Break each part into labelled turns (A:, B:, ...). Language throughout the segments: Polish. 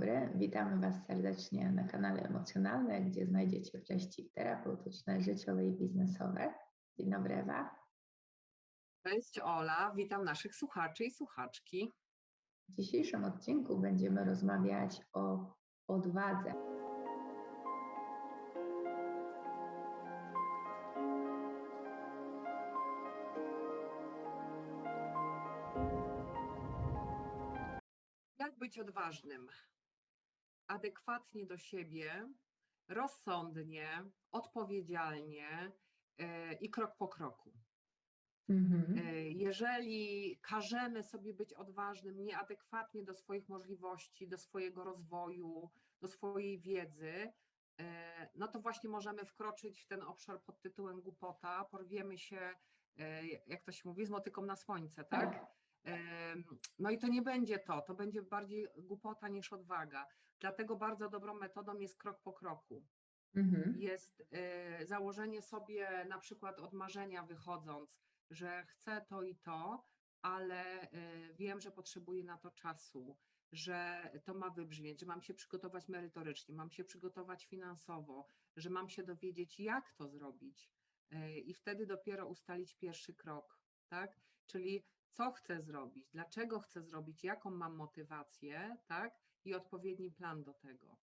A: dobry, witamy Was serdecznie na kanale Emocjonalne, gdzie znajdziecie treści terapeutyczne, życiowe i biznesowe. Dzień dobry Ewa.
B: Cześć Ola, witam naszych słuchaczy i słuchaczki.
A: W dzisiejszym odcinku będziemy rozmawiać o odwadze.
B: Jak być odważnym? Adekwatnie do siebie, rozsądnie, odpowiedzialnie yy, i krok po kroku.
A: Mhm.
B: E, Jeżeli każemy sobie być odważnym nieadekwatnie do swoich możliwości, do swojego rozwoju, do swojej wiedzy, e, no to właśnie możemy wkroczyć w ten obszar pod tytułem głupota, porwiemy się, e, jak to się mówi, z motyką na słońce, tak?
A: Tak.
B: No i to nie będzie to, to będzie bardziej głupota niż odwaga. Dlatego bardzo dobrą metodą jest krok po kroku
A: Mhm.
B: jest y, założenie sobie na przykład od marzenia wychodząc, że chcę to i to, ale y, wiem, że potrzebuję na to czasu, że to ma wybrzmieć, że mam się przygotować merytorycznie, mam się przygotować finansowo, że mam się dowiedzieć, jak to zrobić y, i wtedy dopiero ustalić pierwszy krok, tak? Czyli co chcę zrobić, dlaczego chcę zrobić, jaką mam motywację, tak? I odpowiedni plan do tego.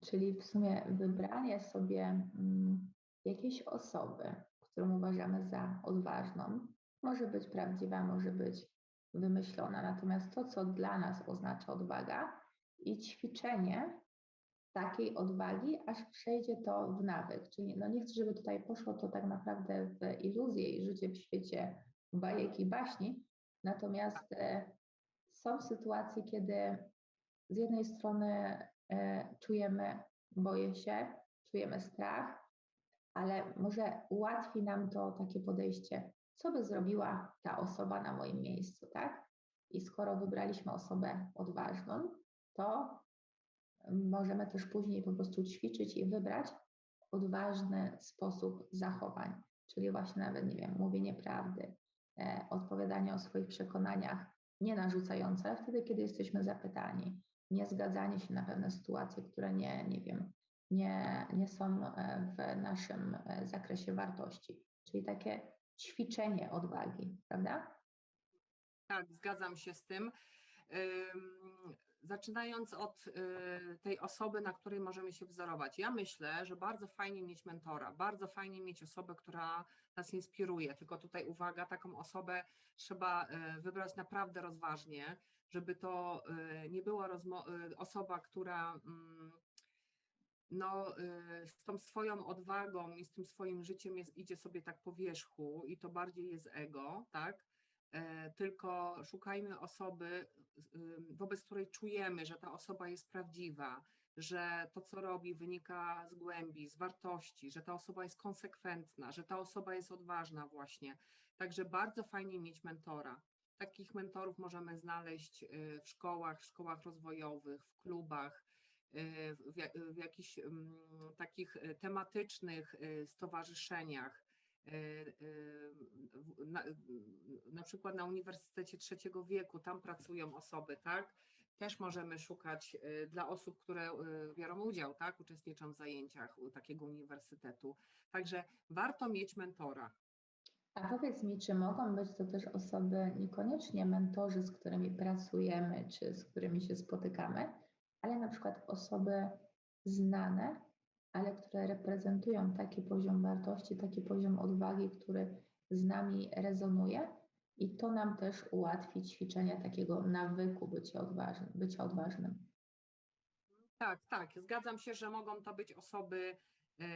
A: Czyli w sumie wybranie sobie mm, jakiejś osoby, którą uważamy za odważną, może być prawdziwa, może być wymyślona. Natomiast to, co dla nas oznacza odwaga i ćwiczenie takiej odwagi, aż przejdzie to w nawyk. Czyli no nie chcę, żeby tutaj poszło to tak naprawdę w iluzję i życie w świecie bajek i baśni. Natomiast e, są sytuacje, kiedy z jednej strony e, czujemy, boję się, czujemy strach, ale może ułatwi nam to takie podejście, co by zrobiła ta osoba na moim miejscu, tak? I skoro wybraliśmy osobę odważną, to możemy też później po prostu ćwiczyć i wybrać odważny sposób zachowań, czyli właśnie nawet, nie wiem, mówienie prawdy, e, odpowiadanie o swoich przekonaniach, nie narzucające, wtedy, kiedy jesteśmy zapytani, nie zgadzanie się na pewne sytuacje, które nie, nie wiem, nie, nie są e, w naszym e, zakresie wartości. Czyli takie ćwiczenie odwagi, prawda?
B: Tak, zgadzam się z tym. Zaczynając od y, tej osoby, na której możemy się wzorować. Ja myślę, że bardzo fajnie mieć mentora, bardzo fajnie mieć osobę, która nas inspiruje. Tylko tutaj uwaga, taką osobę trzeba y, wybrać naprawdę rozważnie, żeby to y, nie była osoba, która mm, no, z tą swoją odwagą i z tym swoim życiem jest, idzie sobie tak po wierzchu i to bardziej jest ego, tak? E, Tylko szukajmy osoby, wobec której czujemy, że ta osoba jest prawdziwa, że to, co robi, wynika z głębi, z wartości, że ta osoba jest konsekwentna, że ta osoba jest odważna, właśnie. Także bardzo fajnie mieć mentora. Takich mentorów możemy znaleźć y, w szkołach, w szkołach rozwojowych, w klubach, y, w, w jakichś takich y, tematycznych stowarzyszeniach. Y, w- Na, na przykład na Uniwersytecie Trzeciego Wieku, tam pracują osoby, tak? Też możemy szukać y, dla osób, które biorą udział, tak? Uczestniczą w zajęciach takiego uniwersytetu. Także warto mieć mentora.
A: A powiedz mi, czy mogą być to też osoby, niekoniecznie mentorzy, z którymi pracujemy, czy z którymi się spotykamy, ale na przykład osoby znane, ale które reprezentują taki poziom wartości, taki poziom odwagi, który z nami rezonuje i to nam też ułatwi ćwiczenie takiego nawyku bycia odważnym. Bycia odważnym.
B: Tak, tak, zgadzam się, że mogą to być osoby e,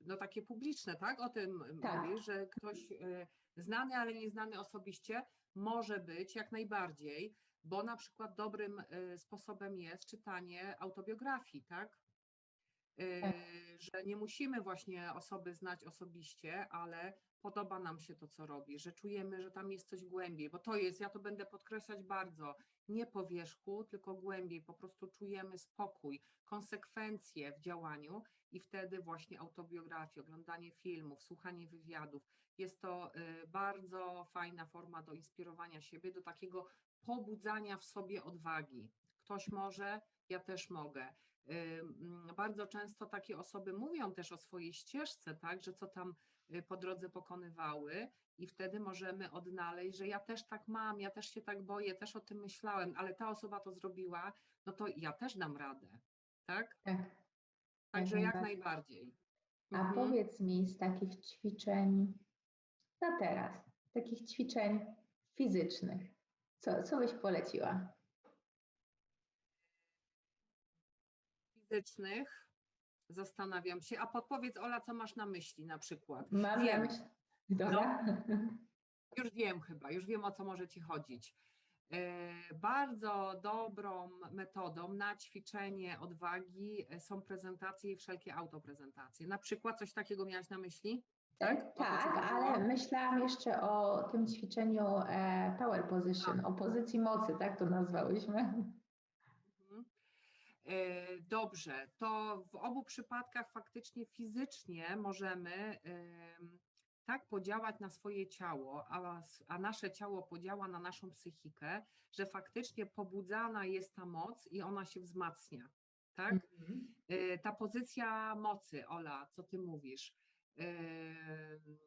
B: no takie publiczne, tak? O tym
A: Tak.
B: mówisz, że ktoś e, znany, ale nieznany osobiście może być jak najbardziej, bo na przykład dobrym e, sposobem jest czytanie autobiografii, tak?
A: Tak.
B: Że nie musimy właśnie osoby znać osobiście, ale podoba nam się to, co robi, że czujemy, że tam jest coś głębiej, bo to jest, ja to będę podkreślać bardzo, nie po wierzchu, tylko głębiej, po prostu czujemy spokój, konsekwencje w działaniu i wtedy właśnie autobiografia, oglądanie filmów, słuchanie wywiadów. Jest to y, bardzo fajna forma do inspirowania siebie, do takiego pobudzania w sobie odwagi. Ktoś może, ja też mogę. Bardzo często takie osoby mówią też o swojej ścieżce, tak, że co tam y, po drodze pokonywały, i wtedy możemy odnaleźć, że ja też tak mam, ja też się tak boję, też o tym myślałem, ale ta osoba to zrobiła, no to ja też dam radę, tak?
A: Tak.
B: Także jak
A: najbardziej.
B: najbardziej.
A: A
B: Mhm.
A: powiedz mi z takich ćwiczeń na teraz, takich ćwiczeń fizycznych, co, co byś poleciła?
B: Zastanawiam się, a podpowiedz Ola, co masz na myśli na przykład.
A: Mam na
B: Wiem.
A: myśli. Dobra.
B: Już wiem chyba, już wiem o co może Ci chodzić. E, Bardzo dobrą metodą na ćwiczenie odwagi e, są prezentacje i wszelkie autoprezentacje. Na przykład coś takiego miałaś na myśli? Tak? Ci
A: Tak,
B: chodziło?
A: ale myślałam jeszcze o tym ćwiczeniu e, Power Position, o pozycji mocy, tak to nazwałyśmy.
B: E, Dobrze, to w obu przypadkach faktycznie fizycznie możemy em, tak podziałać na swoje ciało, a, a nasze ciało podziała na naszą psychikę, że faktycznie pobudzana jest ta moc i ona się wzmacnia. Tak?
A: Mhm.
B: E, Ta pozycja mocy, Ola, co ty mówisz? em,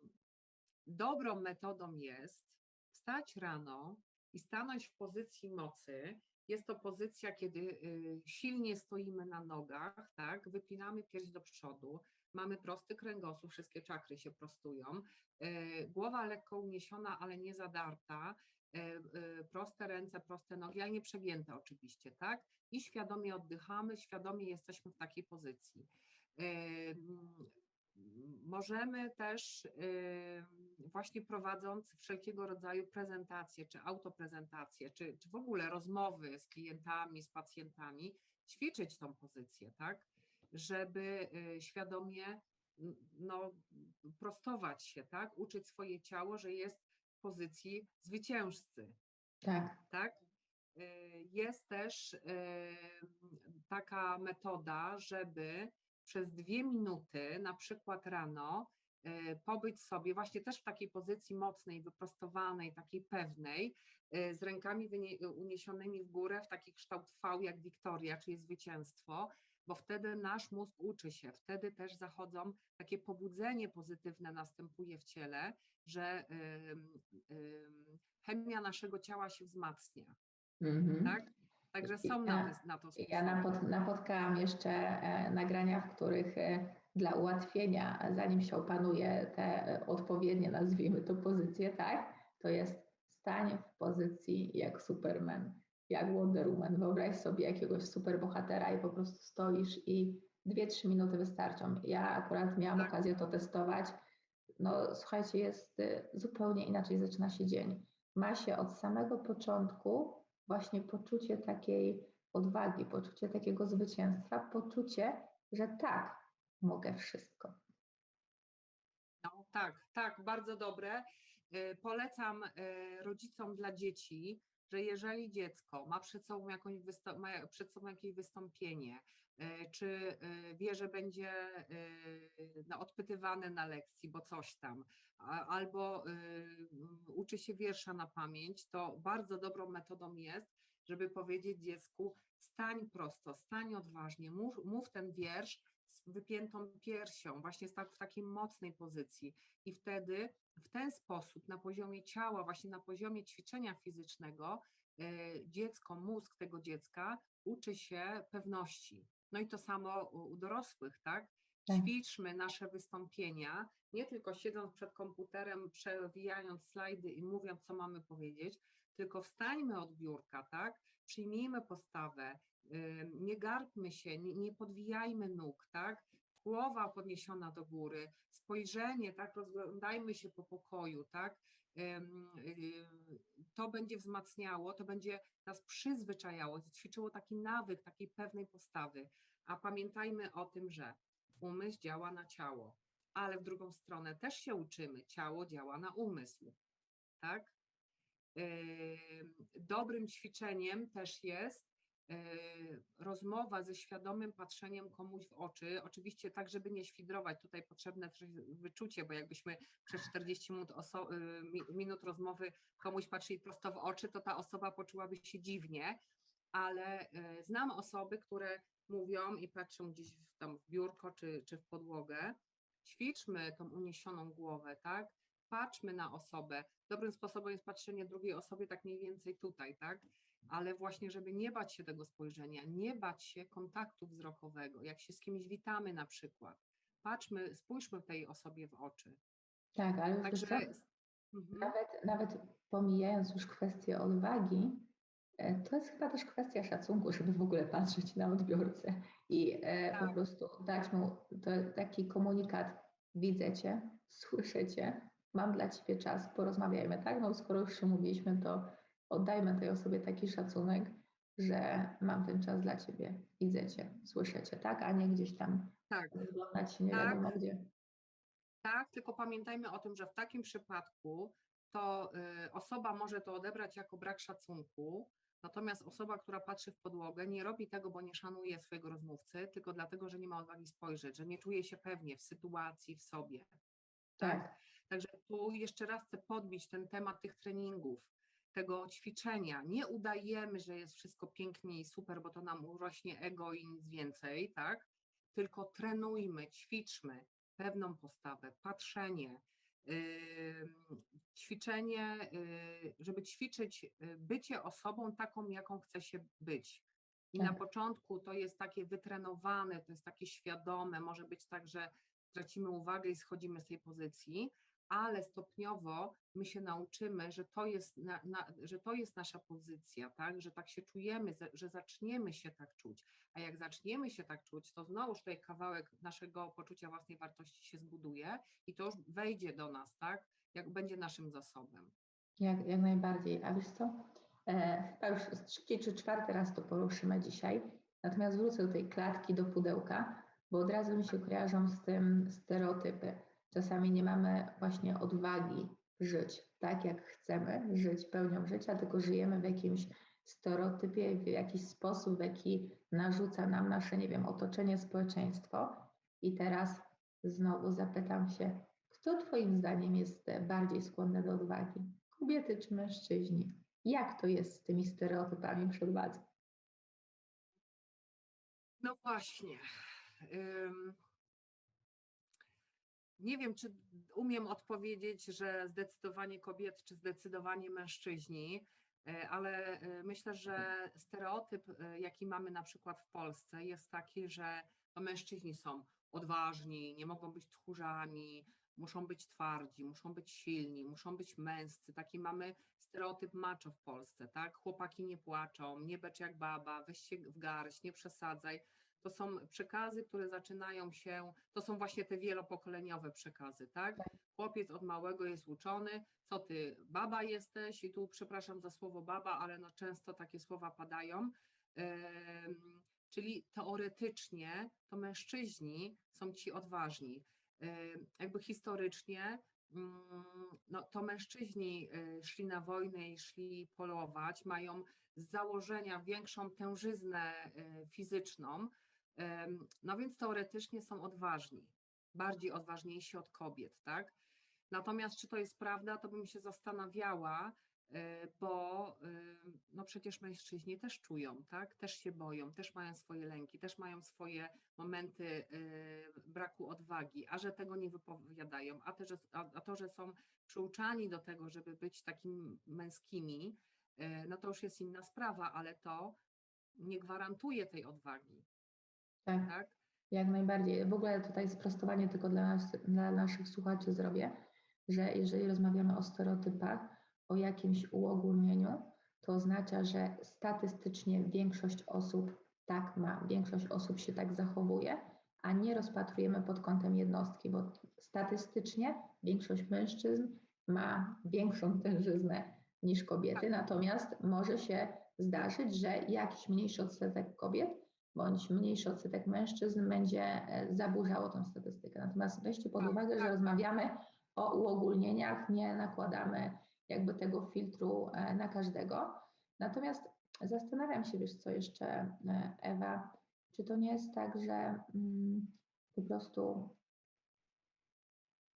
B: Dobrą metodą jest wstać rano i stanąć w pozycji mocy. Jest to pozycja, kiedy y, silnie stoimy na nogach, tak? Wypinamy pierś do przodu, mamy prosty kręgosłup, wszystkie czakry się prostują, e, głowa lekko uniesiona, ale nie zadarta, e, proste ręce, proste nogi, ale nie przegięte oczywiście, tak? I świadomie oddychamy, świadomie jesteśmy w takiej pozycji. Możemy też y, właśnie prowadząc wszelkiego rodzaju prezentacje, czy autoprezentacje, czy, czy w ogóle rozmowy z klientami, z pacjentami, ćwiczyć tą pozycję, tak? Żeby y, świadomie no, prostować się, tak? Uczyć swoje ciało, że jest w pozycji zwyciężcy
A: Tak.
B: tak? Y, Jest też y, taka metoda, żeby przez dwie minuty, na przykład rano, pobyć sobie właśnie też w takiej pozycji mocnej, wyprostowanej, takiej pewnej, y, z rękami uniesionymi w górę, w taki kształt V jak Wiktoria, czyli zwycięstwo, bo wtedy nasz mózg uczy się, wtedy też zachodzą takie pobudzenie pozytywne następuje w ciele, że chemia naszego ciała się wzmacnia,
A: Mhm.
B: tak? Także są
A: Ja-
B: na, to- na to
A: Ja napot,
B: sposoby.
A: napotkałam jeszcze e, nagrania, w których e, dla ułatwienia, zanim się opanuje te e, odpowiednie, nazwijmy to pozycje, tak, to jest stań w pozycji jak Superman, jak Wonder Woman. Wyobraź sobie jakiegoś superbohatera i po prostu stoisz i 2-3 minuty wystarczą. Ja akurat miałam
B: Tak.
A: okazję to testować. No słuchajcie, jest e, zupełnie inaczej zaczyna się dzień. Ma się od samego początku właśnie poczucie takiej odwagi, poczucie takiego zwycięstwa, poczucie, że tak, mogę wszystko.
B: No, tak, tak, bardzo dobre. Y, Polecam y, rodzicom dla dzieci, że jeżeli dziecko ma przed sobą, jakąś ma przed sobą jakieś wystąpienie, y, czy wie, że będzie no, odpytywane na lekcji, bo coś tam, albo uczy się wiersza na pamięć, to bardzo dobrą metodą jest, żeby powiedzieć dziecku: stań prosto, stań odważnie, mów, mów ten wiersz z wypiętą piersią, właśnie tak, w takiej mocnej pozycji. I wtedy w ten sposób na poziomie ciała, właśnie na poziomie ćwiczenia fizycznego, e, dziecko, mózg tego dziecka uczy się pewności. No i to samo u, dorosłych, tak?
A: Tak.
B: Ćwiczmy nasze wystąpienia, nie tylko siedząc przed komputerem, przewijając slajdy i mówiąc, co mamy powiedzieć, tylko wstańmy od biurka, tak? Przyjmijmy postawę, nie garbmy się, nie, nie podwijajmy nóg, tak? Głowa podniesiona do góry, spojrzenie, tak? Rozglądajmy się po pokoju, tak? Ym, To będzie wzmacniało, to będzie nas przyzwyczajało, ćwiczyło taki nawyk takiej pewnej postawy. A pamiętajmy o tym, że umysł działa na ciało, ale w drugą stronę też się uczymy. Ciało działa na umysł, tak? Ym, Dobrym ćwiczeniem też jest rozmowa ze świadomym patrzeniem komuś w oczy. Oczywiście tak, żeby nie świdrować, tutaj potrzebne też wyczucie, bo jakbyśmy przez 40 minut, y, mi- minut rozmowy komuś patrzyli prosto w oczy, to ta osoba poczułaby się dziwnie, ale y, znam osoby, które mówią i patrzą gdzieś w, tam w biurko czy, czy w podłogę. Ćwiczmy tą uniesioną głowę, tak? Patrzmy na osobę. Dobrym sposobem jest patrzenie drugiej osobie tak mniej więcej tutaj, tak? Ale właśnie, żeby nie bać się tego spojrzenia, nie bać się kontaktu wzrokowego, jak się z kimś witamy na przykład. Patrzmy, spójrzmy tej osobie w oczy.
A: Tak, ale
B: Także? Mhm.
A: Nawet, nawet pomijając już kwestię odwagi, e, to jest chyba też kwestia szacunku, żeby w ogóle patrzeć na odbiorcę i e, po
B: Tak.
A: prostu dać mu to, taki komunikat, widzę cię, słyszę cię, mam dla ciebie czas, porozmawiajmy, tak? No skoro już się mówiliśmy, to oddajmy tej osobie taki szacunek, że mam ten czas dla ciebie, widzę cię, słyszę cię, tak? A nie gdzieś tam
B: tak.
A: wyglądać się nie
B: Tak.
A: wiadomo gdzie.
B: Tak, tylko pamiętajmy o tym, że w takim przypadku to y, osoba może to odebrać jako brak szacunku, natomiast osoba, która patrzy w podłogę, nie robi tego, bo nie szanuje swojego rozmówcy, tylko dlatego, że nie ma odwagi spojrzeć, że nie czuje się pewnie w sytuacji, w sobie.
A: Tak,
B: Także tu jeszcze raz chcę podbić ten temat tych treningów, tego ćwiczenia. Nie udajemy, że jest wszystko pięknie i super, bo to nam urośnie ego i nic więcej, tak? Tylko trenujmy, ćwiczmy pewną postawę, patrzenie, ym, ćwiczenie, y, żeby ćwiczyć y, bycie osobą taką, jaką chce się być. I na
A: Tak.
B: początku to jest takie wytrenowane, to jest takie świadome, może być tak, że tracimy uwagę i schodzimy z tej pozycji, ale stopniowo my się nauczymy, że to jest, na, na, że to jest nasza pozycja, tak? że tak się czujemy, że zaczniemy się tak czuć. A jak zaczniemy się tak czuć, to znowuż tutaj kawałek naszego poczucia własnej wartości się zbuduje i to już wejdzie do nas, tak? jak będzie naszym zasobem.
A: Jak, jak najbardziej. A wiesz co? E, chyba już trzeci czy czwarty raz to poruszymy dzisiaj. Natomiast wrócę do tej klatki do pudełka, bo od razu mi się kojarzą z tym stereotypy. Czasami nie mamy właśnie odwagi żyć tak, jak chcemy żyć pełnią życia, tylko żyjemy w jakimś stereotypie, w jakiś sposób, w jaki narzuca nam nasze, nie wiem, otoczenie, społeczeństwo. I teraz znowu zapytam się, kto Twoim zdaniem jest bardziej skłonny do odwagi? Kobiety czy mężczyźni? Jak to jest z tymi stereotypami przy odwadze?
B: No właśnie. Nie wiem, czy umiem odpowiedzieć, że zdecydowanie kobiety, czy zdecydowanie mężczyźni, e, ale e, myślę, że stereotyp, e, jaki mamy na przykład w Polsce, jest taki, że to mężczyźni są odważni, nie mogą być tchórzami, muszą być twardzi, muszą być silni, muszą być męscy. Taki mamy stereotyp macho w Polsce, tak? Chłopaki nie płaczą, nie becz jak baba, weź się w garść, nie przesadzaj. To są przekazy, które zaczynają się, to są właśnie te wielopokoleniowe przekazy, tak? Chłopiec od małego jest uczony, co ty, baba jesteś i tu przepraszam za słowo baba, ale no często takie słowa padają. Czyli teoretycznie to mężczyźni są ci odważni. Jakby historycznie mm, no, to mężczyźni y, szli na wojnę i szli polować, mają z założenia większą tężyznę y, fizyczną, no więc teoretycznie są odważni, bardziej odważniejsi od kobiet, tak? Natomiast czy to jest prawda, to bym się zastanawiała, y, bo y, no przecież mężczyźni też czują, tak? Też się boją, też mają swoje lęki, też mają swoje momenty y, braku odwagi, a że tego nie wypowiadają, a, że, a, to, że są przyuczani do tego, żeby być takimi męskimi, no to już jest inna sprawa, ale to nie gwarantuje tej odwagi,
A: Tak,
B: tak?
A: jak najbardziej. W ogóle tutaj sprostowanie tylko dla, nas, dla naszych słuchaczy zrobię, że jeżeli rozmawiamy o stereotypach, o jakimś uogólnieniu, to oznacza, że statystycznie większość osób tak ma, większość osób się tak zachowuje, a nie rozpatrujemy pod kątem jednostki, bo statystycznie większość mężczyzn ma większą tężyznę niż kobiety,
B: Tak.
A: natomiast może się zdarzyć, że jakiś mniejszy odsetek kobiet bądź mniejszy odsetek mężczyzn będzie e, zaburzało tą statystykę. Natomiast weźcie pod
B: Tak,
A: uwagę, że
B: tak, tak.
A: rozmawiamy o uogólnieniach, nie nakładamy jakby tego filtru e, na każdego. Natomiast zastanawiam się, wiesz co jeszcze, e, Ewa, czy to nie jest tak, że mm, po prostu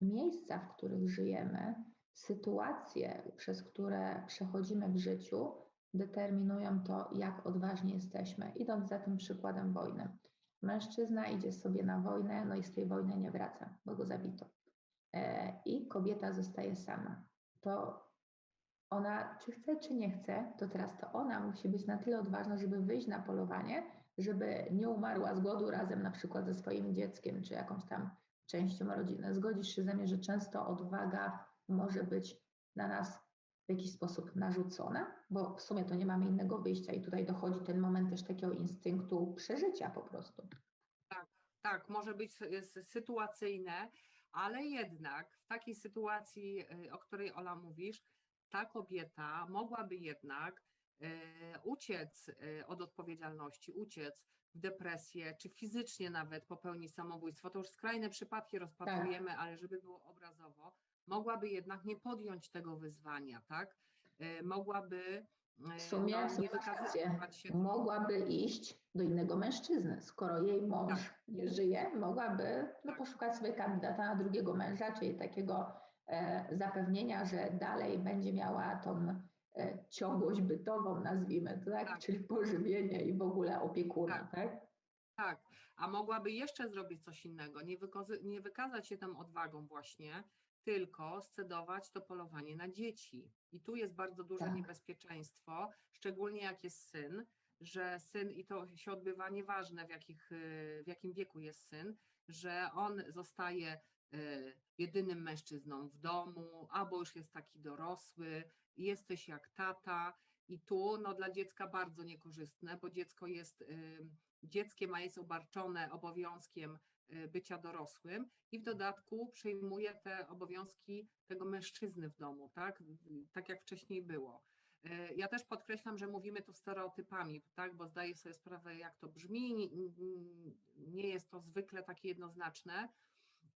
A: miejsca, w których żyjemy, sytuacje, przez które przechodzimy w życiu, determinują to, jak odważni jesteśmy. Idąc za tym przykładem wojny. Mężczyzna idzie sobie na wojnę, no i z tej wojny nie wraca, bo go zabito. E, I kobieta zostaje sama. To ona, czy chce, czy nie chce, to teraz to ona musi być na tyle odważna, żeby wyjść na polowanie, żeby nie umarła z głodu razem na przykład ze swoim dzieckiem, czy jakąś tam częścią rodziny. Zgodzisz się ze mnie, że często odwaga może być na nas w jakiś sposób narzucona, bo w sumie to nie mamy innego wyjścia i tutaj dochodzi ten moment też takiego instynktu przeżycia po prostu.
B: Tak, może być sy- sy- sytuacyjne, ale jednak w takiej sytuacji, y, o której Ola mówisz, ta kobieta mogłaby jednak e, uciec e, od odpowiedzialności, uciec w depresję, czy fizycznie nawet popełnić samobójstwo. To już skrajne przypadki rozpatrujemy, ale żeby było obrazowo, mogłaby jednak nie podjąć tego wyzwania, tak? E, Mogłaby e,
A: W sumie
B: no, nie wykazywać się.
A: mogłaby iść do innego mężczyzny. Skoro jej mąż
B: Tak.
A: nie żyje, mogłaby no, poszukać sobie kandydata na drugiego męża, czyli takiego e, zapewnienia, że dalej będzie miała tą e, ciągłość bytową, nazwijmy to tak,
B: Tak.
A: czyli pożywienie i w ogóle opiekuna,
B: Tak.
A: tak?
B: Tak, a mogłaby jeszcze zrobić coś innego, nie, wykozy- nie wykazać się tą odwagą właśnie, tylko scedować to polowanie na dzieci. I tu jest bardzo duże
A: Tak.
B: niebezpieczeństwo, szczególnie jak jest syn, że syn, i to się odbywa nieważne w, jakich, y, w jakim wieku jest syn, że on zostaje y, jedynym mężczyzną w domu, albo już jest taki dorosły, jesteś jak tata. I tu no, dla dziecka bardzo niekorzystne, bo dziecko jest dzieckiem, a jest obarczone obowiązkiem bycia dorosłym i w dodatku przejmuje te obowiązki tego mężczyzny w domu, tak? Y, Tak jak wcześniej było. Y, Ja też podkreślam, że mówimy tu stereotypami, tak? Bo zdaję sobie sprawę, jak to brzmi. Nie- jest to zwykle takie jednoznaczne,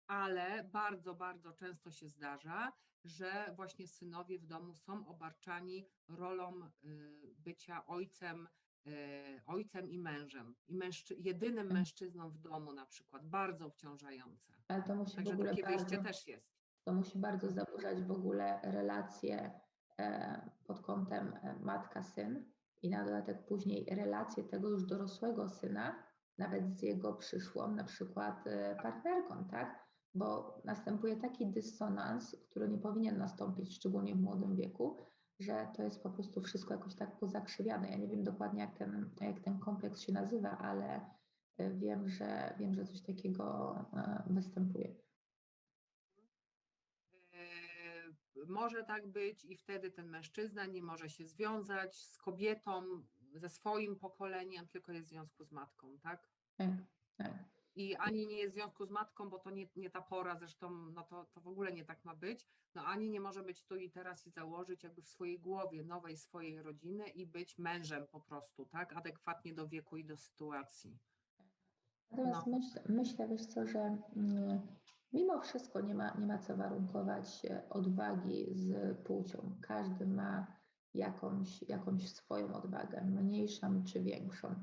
B: ale bardzo, bardzo często się zdarza, że właśnie synowie w domu są obarczani rolą y, bycia ojcem, y, ojcem i mężem. I mężczy- jedynym
A: Mhm.
B: mężczyzną w domu na przykład, bardzo obciążające.
A: Ale to musi w
B: Także
A: ogóle
B: takie wyjście
A: bardzo,
B: też jest.
A: to musi bardzo zaburzać w ogóle relacje e, pod kątem e, matka-syn i na dodatek później relacje tego już dorosłego syna, nawet z jego przyszłą na przykład e, partnerką, tak? Bo następuje taki dysonans, który nie powinien nastąpić, szczególnie w młodym wieku, że to jest po prostu wszystko jakoś tak pozakrzywiane. Ja nie wiem dokładnie, jak ten, jak ten kompleks się nazywa, ale e, wiem, że wiem, że coś takiego e, występuje.
B: Yy, Może tak być i wtedy ten mężczyzna nie może się związać z kobietą, ze swoim pokoleniem, tylko jest w związku z matką, tak?
A: Tak, tak.
B: I ani nie jest w związku z matką, bo to nie, nie ta pora, zresztą no to, to w ogóle nie tak ma być, no ani nie może być tu i teraz i założyć jakby w swojej głowie nowej swojej rodziny i być mężem po prostu, tak? Adekwatnie do wieku i do sytuacji.
A: Natomiast
B: No.
A: myśl, myślę, wiesz co, że mm, mimo wszystko nie ma, nie ma co warunkować e, odwagi z płcią. Każdy ma jakąś, jakąś swoją odwagę, mniejszą czy większą.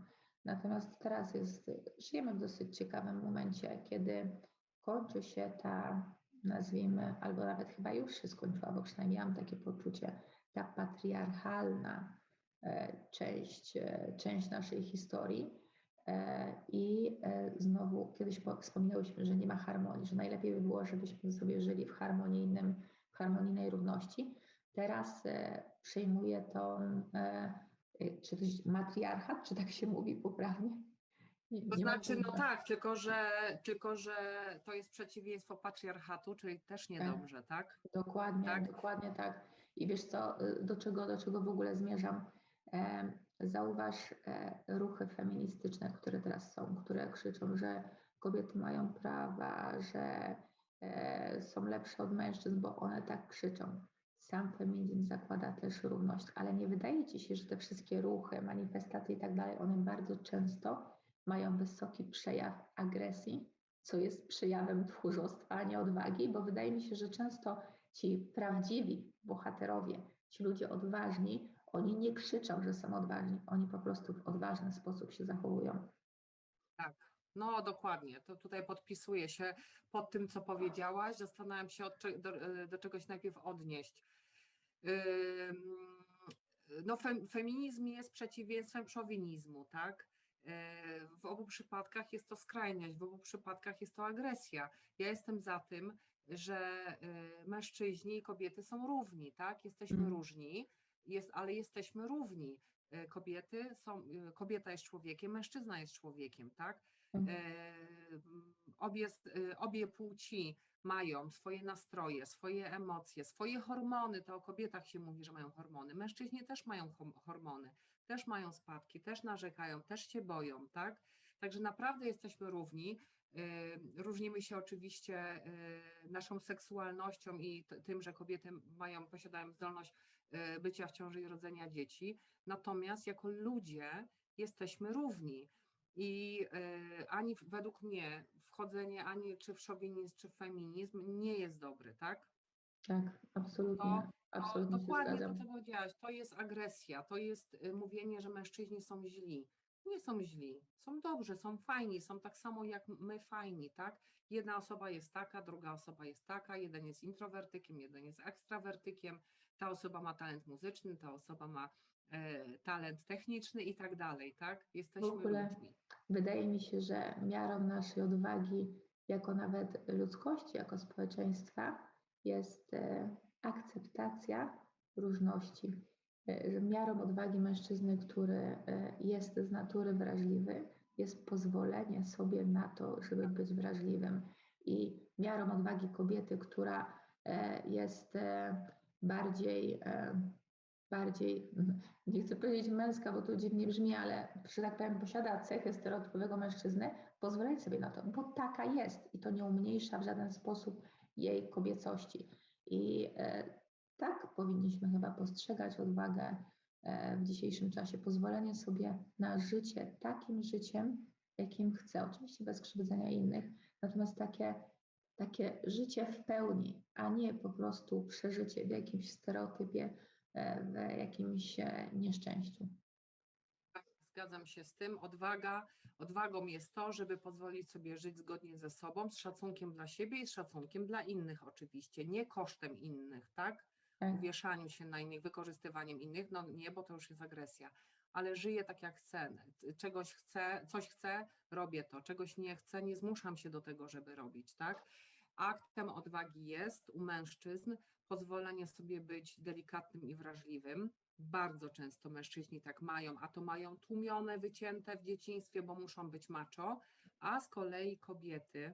A: Natomiast teraz jest, żyjemy w dosyć ciekawym momencie, kiedy kończy się ta, nazwijmy, albo nawet chyba już się skończyła, bo przynajmniej mam takie poczucie, ta patriarchalna e, część, e, część naszej historii. E, I znowu kiedyś po- wspominałyśmy, że nie ma harmonii, że najlepiej by było, żebyśmy sobie żyli w harmonijnym, w harmonijnej równości. Teraz przyjmuje to, czy to jest matriarchat, czy tak się mówi poprawnie? Nie,
B: To
A: nie
B: znaczy, no tak, tylko że, tylko że to jest przeciwieństwo patriarchatu, czyli też niedobrze, tak?
A: Dokładnie,
B: Tak?
A: dokładnie tak. I wiesz co, y, do czego, do czego w ogóle zmierzam? Zauważ e, ruchy feministyczne, które teraz są, które krzyczą, że kobiety mają prawa, że e, są lepsze od mężczyzn, bo one tak krzyczą. Sam feminizm zakłada też równość, ale nie wydaje ci się, że te wszystkie ruchy, manifestacje i tak dalej, one bardzo często mają wysoki przejaw agresji, co jest przejawem tchórzostwa, a nie odwagi, bo wydaje mi się, że często ci prawdziwi bohaterowie, ci ludzie odważni, oni nie krzyczą, że są odważni, oni po prostu w odważny sposób się zachowują.
B: Tak, no dokładnie. To tutaj podpisuję się pod tym, co powiedziałaś. Zastanawiam się, do, e, do czegoś najpierw odnieść. No, fem, feminizm jest przeciwieństwem szowinizmu, tak? E, W obu przypadkach jest to skrajność, w obu przypadkach jest to agresja. Ja jestem za tym, że e, mężczyźni i kobiety są równi, tak? Jesteśmy
A: Mm.
B: różni, jest, ale jesteśmy równi. E, Kobiety są, kobieta jest człowiekiem, mężczyzna jest człowiekiem, tak?
A: Mhm.
B: E, Obie, e, obie płci mają swoje nastroje, swoje emocje, swoje hormony. To o kobietach się mówi, że mają hormony. Mężczyźni też mają hormony, też mają spadki, też narzekają, też się boją, tak? Także naprawdę jesteśmy równi. E, Różnimy się oczywiście naszą seksualnością i tym, że kobiety mają, posiadają zdolność bycia w ciąży i rodzenia dzieci. Natomiast jako ludzie jesteśmy równi. I e, ani według mnie wchodzenie ani czy w szowinizm, czy w feminizm nie jest dobry, tak?
A: Tak, absolutnie,
B: To- To
A: absolutnie się
B: dokładnie to, co powiedziałaś, to jest agresja, to jest y, mówienie, że mężczyźni są źli. Nie są źli, są dobrzy, są fajni, są tak samo jak my fajni, tak? Jedna osoba jest taka, druga osoba jest taka, jeden jest introwertykiem, jeden jest ekstrawertykiem, ta osoba ma talent muzyczny, ta osoba ma talent techniczny i tak dalej, tak? Jesteśmy
A: ogóle
B: ludźmi.
A: Wydaje mi się, że miarą naszej odwagi, jako nawet ludzkości, jako społeczeństwa, jest e, akceptacja różności. E, miarą odwagi mężczyzny, który e, jest z natury wrażliwy, jest pozwolenie sobie na to, żeby być wrażliwym. I miarą odwagi kobiety, która e, jest e, bardziej, e, bardziej, nie chcę powiedzieć męska, bo to dziwnie brzmi, ale że tak powiem, posiada cechy stereotypowego mężczyzny, pozwolenie sobie na to, bo taka jest i to nie umniejsza w żaden sposób jej kobiecości. I e, tak powinniśmy chyba postrzegać odwagę e, w dzisiejszym czasie. Pozwolenie sobie na życie takim życiem, jakim chcę. Oczywiście bez krzywdzenia innych, natomiast takie, takie życie w pełni, a nie po prostu przeżycie w jakimś stereotypie, w jakimś e, nieszczęściu.
B: Tak, Zgadzam się z tym. Odwaga, odwagą jest to, żeby pozwolić sobie żyć zgodnie ze sobą, z szacunkiem dla siebie i z szacunkiem dla innych oczywiście, nie kosztem innych, tak?
A: Tak,
B: Wieszaniu się na innych, wykorzystywaniem innych, no nie, bo to już jest agresja, ale żyję tak jak chcę, czegoś chcę, coś chcę, robię to, czegoś nie chcę, nie zmuszam się do tego, żeby robić, tak? Aktem odwagi jest u mężczyzn pozwolenie sobie być delikatnym i wrażliwym, bardzo często mężczyźni tak mają, a to mają tłumione, wycięte w dzieciństwie, bo muszą być macho, a z kolei kobiety,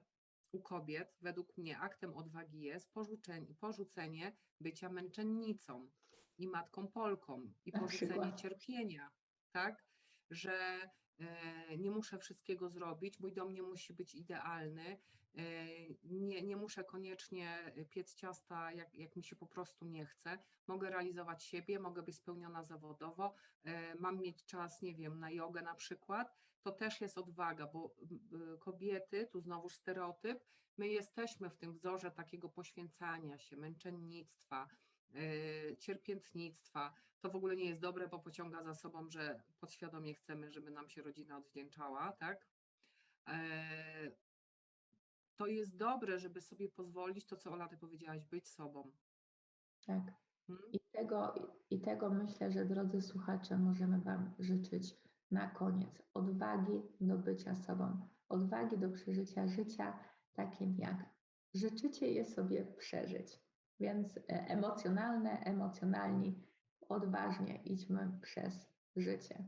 B: u kobiet, według mnie aktem odwagi jest porzucenie, porzucenie bycia męczennicą i matką Polką i porzucenie cierpienia, tak? Że nie muszę wszystkiego zrobić, mój dom nie musi być idealny, e, nie, nie muszę koniecznie piec ciasta, jak, jak mi się po prostu nie chce. Mogę realizować siebie, mogę być spełniona zawodowo, e, mam mieć czas, nie wiem, na jogę na przykład. To też jest odwaga, bo kobiety, tu znowuż stereotyp, my jesteśmy w tym wzorze takiego poświęcania się, męczennictwa, cierpiętnictwa. To w ogóle nie jest dobre, bo pociąga za sobą, że podświadomie chcemy, żeby nam się rodzina odwdzięczała, tak? E, To jest dobre, żeby sobie pozwolić to, co Ola, ty powiedziałaś, być sobą.
A: tak.
B: Hmm?
A: I tego, I tego myślę, że drodzy słuchacze, możemy Wam życzyć na koniec odwagi do bycia sobą, odwagi do przeżycia życia takim, jak życzycie je sobie przeżyć. Więc e, emocjonalne, emocjonalni, odważnie idźmy przez życie.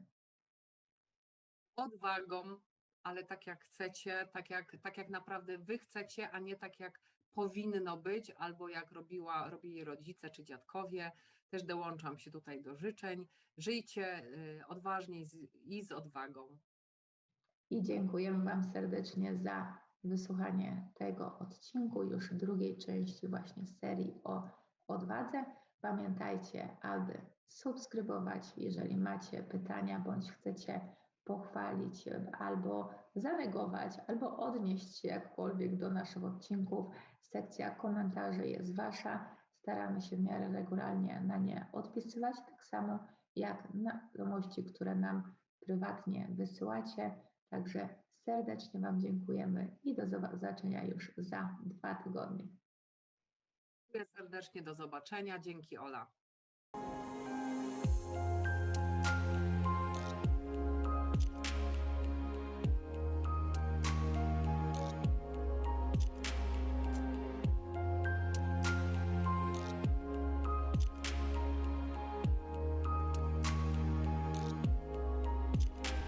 B: odwagą, ale tak jak chcecie, tak jak, tak jak naprawdę wy chcecie, a nie tak jak powinno być, albo jak robiła, robili rodzice czy dziadkowie. Też dołączam się tutaj do życzeń. Żyjcie y, odważnie i z odwagą.
A: I dziękujemy Wam serdecznie za wysłuchanie tego odcinku, już drugiej części właśnie serii o odwadze. Pamiętajcie, aby subskrybować, jeżeli macie pytania bądź chcecie pochwalić, albo zanegować, albo odnieść się jakkolwiek do naszych odcinków. Sekcja komentarzy jest Wasza. Staramy się w miarę regularnie na nie odpisywać, tak samo jak na wiadomości, które nam prywatnie wysyłacie. Także serdecznie Wam dziękujemy i do zobaczenia już za dwa tygodnie.
B: Dziękuję serdecznie, do zobaczenia. Dzięki Ola.